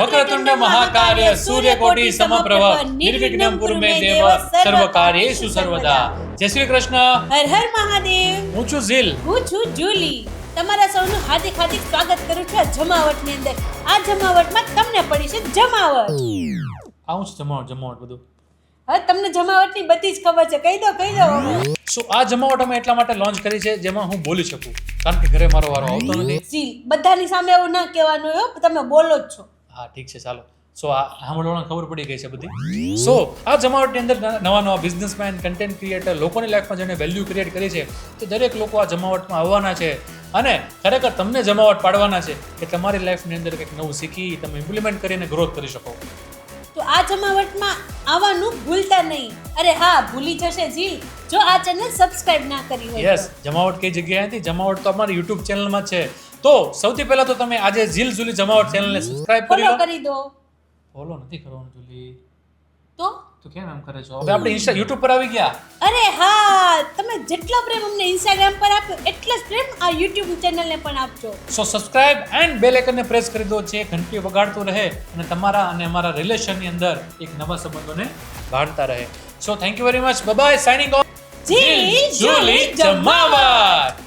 વક્રતુંડ મહાકાર્ય સૂર્યકોટિ સમપ્રભ નિર્વિઘ્નમ મે દેવ સર્વ કાર્યેષુ સર્વદા. જય શ્રી કૃષ્ણ. હર હર મહાદેવ. હું છું ઝીલ. હું છું જુલી. તમારા સૌનું હાર્દિક હાર્દિક સ્વાગત કરું છું આ જમાવટની અંદર. આ જમાવટમાં તમને પડી છે જમાવટ. આવું જમાવટ જમાવટ બધું. હવે તમને જમાવટની બધી જ ખબર છે. કહી દો કહી દો. સો આ જમાવટ અમે એટલા માટે લોન્ચ કરી છે જેમાં હું બોલી શકું? કારણ કે ઘરે મારો વારો આવતો નથી. જી બધાની સામે એવું ના કહેવાનું હોય તમે બોલો જ છો. હા, ઠીક છે, ચાલો. સો આ સાંભળવાને ખબર પડી ગઈ છે બધી. સો આ જમાવટની અંદર નવા નવા બિઝનેસમેન કન્ટેન્ટ ક્રિએટર લોકોની લાઈફમાં જેને વેલ્યુ ક્રિએટ કરી છે, તે દરેક લોકો આ જમાવટમાં આવવાના છે. અને ખરેખર તમને જમાવટ પાડવાના છે કે તમારી લાઈફની અંદર કંઈક નવું શીખી, તમે ઇમ્પ્લિમેન્ટ કરીને ગ્રોથ કરી શકો. તો આ જમાવટમાં આવવાનું ભૂલતા નહીં. અરે હા ભૂલી જશે જી. જો આ ચેનલ સબસ્ક્રાઇબ ના કરી હોય યસ જમાવટ કઈ જગ્યાએ હતી? જમાવટ તો અમારી યુટ્યુબ ચેનલમાં છે. તો સૌથી પહેલા તો તમે આજે ઝીલ ઝુલી જમાવટ ચેનલને સબસ્ક્રાઇબ કરી લો. કરી દો. ફોલો નથી કરવાનું જુલી તો? તો કેમ એમ કરે છો? હવે આપણે ઇન્સ્ટા યુટ્યુબ પર આવી ગયા. અરે હા તમે જેટલો પ્રેમ અમને ઇન્સ્ટાગ્રામ પર આપ્યો એટલો જ પ્રેમ આ યુટ્યુબ ચેનલને પણ આપજો. સો સબસ્ક્રાઇબ એન્ડ બેલ આઇકનને પ્રેસ કરી દો છે ઘંટી વગાડતું રહે અને તમારા અને અમારા રિલેશનની અંદર એક નવા સંબંધોને બાંધતા રહે. So thank you very much bye signing off G, Julie, જમાવટ